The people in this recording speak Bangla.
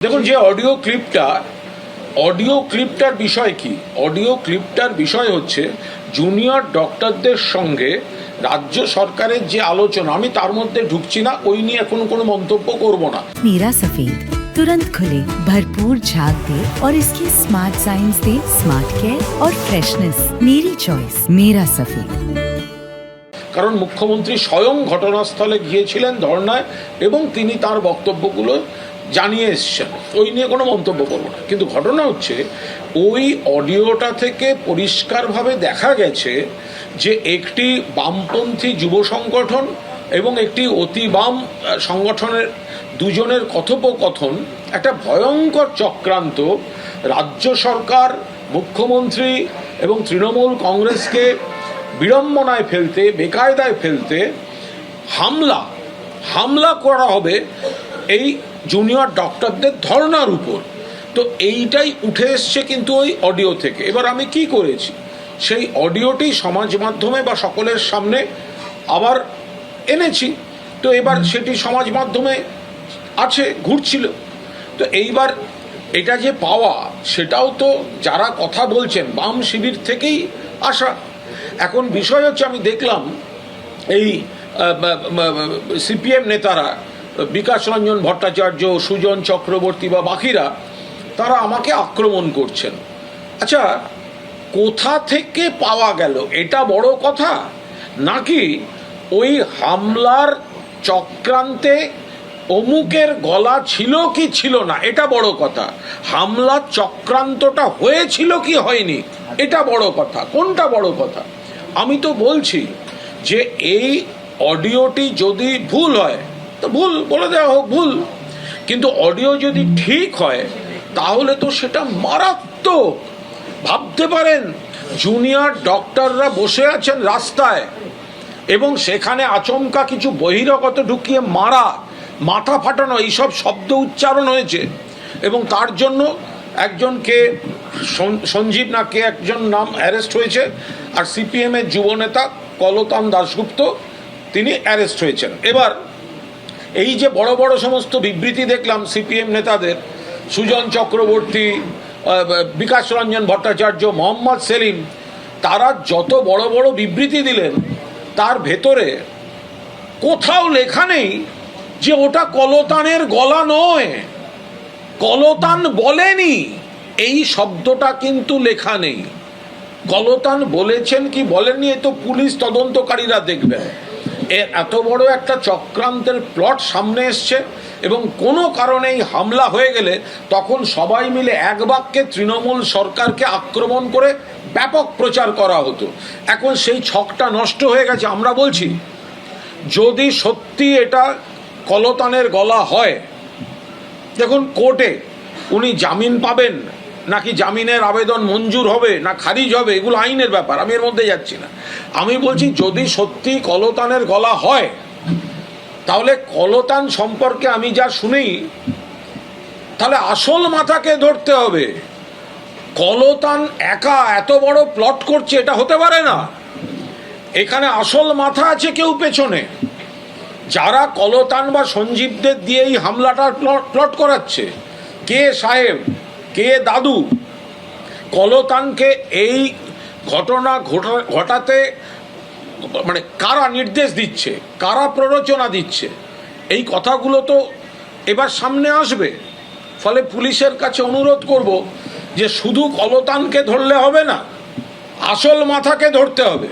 দেখুন যে অডিও ক্লিপটা অডিও ক্লিপটার বিষয় কি অডিও ক্লিপটার বিষয় হচ্ছে জুনিয়র ডক্টরদের সঙ্গে রাজ্য সরকারের যে আলোচনা আমি তার মধ্যে ঢুকছি না ওই নিয়ে এখন কোনো মন্তব্য করব না नीरा सफेद तुरंत खुले भरपूर झाग दे और इसकी स्मार्ट साइंस दे स्मार्ट केयर और फ्रेशनेस मेरी चॉइस मेरा सफेद কারণ মুখ্যমন্ত্রী স্বয়ং ঘটনাস্থলে গিয়েছিলেন ধর্নায় এবং তিনি তার বক্তব্যগুলো জানিয়ে এসছেন ওই নিয়ে কোনো মন্তব্য করব না। কিন্তু ঘটনা হচ্ছে, ওই অডিওটা থেকে পরিষ্কারভাবে দেখা গেছে যে একটি বামপন্থী যুব সংগঠন এবং একটি অতি বাম সংগঠনের দুজনের কথোপকথন, একটা ভয়ঙ্কর চক্রান্ত রাজ্য সরকার, মুখ্যমন্ত্রী এবং তৃণমূল কংগ্রেসকে বিড়ম্বনায় ফেলতে, বেকায়দায় ফেলতে হামলা হামলা করা হবে এই জুনিয়র ডক্টরদের ধর্নার উপর। তো এইটাই উঠে এসছে কিন্তু ওই অডিও থেকে। এবার আমি কি করেছি? সেই অডিওটি সমাজ মাধ্যমে বা সকলের সামনে আবার এনেছি। তো এবার সেটি সমাজ মাধ্যমে আছে, ঘুরছিল। তো এইবার এটা যে পাওয়া, সেটাও তো যারা কথা বলছেন, বাম শিবির থেকেই আসা। এখন বিষয় হচ্ছে, আমি দেখলাম এই সিপিএম নেতারা বিকাশ রঞ্জন ভট্টাচার্য, সুজন চক্রবর্তী বা বাকিরা, তারা আমাকে আক্রমণ করছেন। আচ্ছা কোথা থেকে পাওয়া গেল? এটা বড় কথা? নাকি ওই হামলার চক্রান্তে অমুকের গলা ছিল কি ছিল না? এটা বড় কথা। হামলার চক্রান্তটা হয়েছিল কি হয়নি? এটা বড় কথা। কোনটা বড় কথা? আমি তো বলছি যে এই অডিওটি যদি ভুল হয় তো ভুল, বলে দেওয়া হোক, ভুল। কিন্তু অডিও যদি ঠিক হয়, তাহলে তো সেটা মারাত্মক। ভাবতে পারেন জুনিয়র ডক্টররা বসে আছেন রাস্তায়, এবং সেখানে আচমকা কিছু বহিরাগত ঢুকিয়ে মারা, মাথা ফাটানো, এইসব শব্দ উচ্চারণ হয়েছে। এবং তার জন্য একজনকে সঞ্জীব না কে একজন নাম অ্যারেস্ট হয়েছে, আর সিপিএমের যুবনেতা কলতান দাশগুপ্ত, তিনি অ্যারেস্ট হয়েছেন। এবার এই যে বড় বড় সমস্ত বিবৃতি দেখলাম সিপিএম নেতাদের, সুজন চক্রবর্তী বিকাশ রঞ্জন ভট্টাচার্য, মোহাম্মদ সেলিম, তারা যত বড় বড় বিবৃতি দিলেন, তার ভেতরে কোথাও লেখা নেই যে ওটা কলতানের গলা নয়। কলতান বলেনি, এই শব্দটা কিন্তু লেখা নেই। কলতান বলেছেন কি বলেননি, এ তো পুলিশ তদন্তকারীরা দেখবেন। এত বড় একটা চক্রান্তের প্লট সামনে এসছে এবং কোনো কারণেই হামলা হয়ে গেলে তখন সবাই মিলে এক বাক্যে তৃণমূল সরকারকে আক্রমণ করে ব্যাপক প্রচার করা হতো। এখন সেই ছকটা নষ্ট হয়ে গেছে, আমরা বলছি, যদি সত্যি এটা কলতানের গলা হয়, দেখুন কোর্টে উনি জামিন পাবেন নাকি জামিনের আবেদন মঞ্জুর হবে, না খারিজ হবে, এগুলো আইনের ব্যাপার, আমি এর মধ্যে যাচ্ছি না। আমি বলছি, যদি সত্যি কলতানের গলা হয়, তাহলে কলতান সম্পর্কে আমি যা শুনি তাহলে আসল মাথাকে ধরতে হবে। কলতান একা এত বড় প্লট করছে, এটা হতে পারে না। এখানে আসল মাথা আছে কেউ পেছনে। যারা কলতান বা সঞ্জীবদের দিয়ে এই হামলাটার প্লট প্লট করাচ্ছে, কে সাহেব? কে দাদু? কলতানকে এই ঘটনা ঘটা- ঘটাতে মানে কারা নির্দেশ দিচ্ছে? কারা প্ররোচনা দিচ্ছে? এই কথাগুলো তো এবার সামনে আসবে। ফলে পুলিশের কাছে অনুরোধ করব যে শুধু কলতানকে ধরলে হবে না, আসল মাথাকে ধরতে হবে।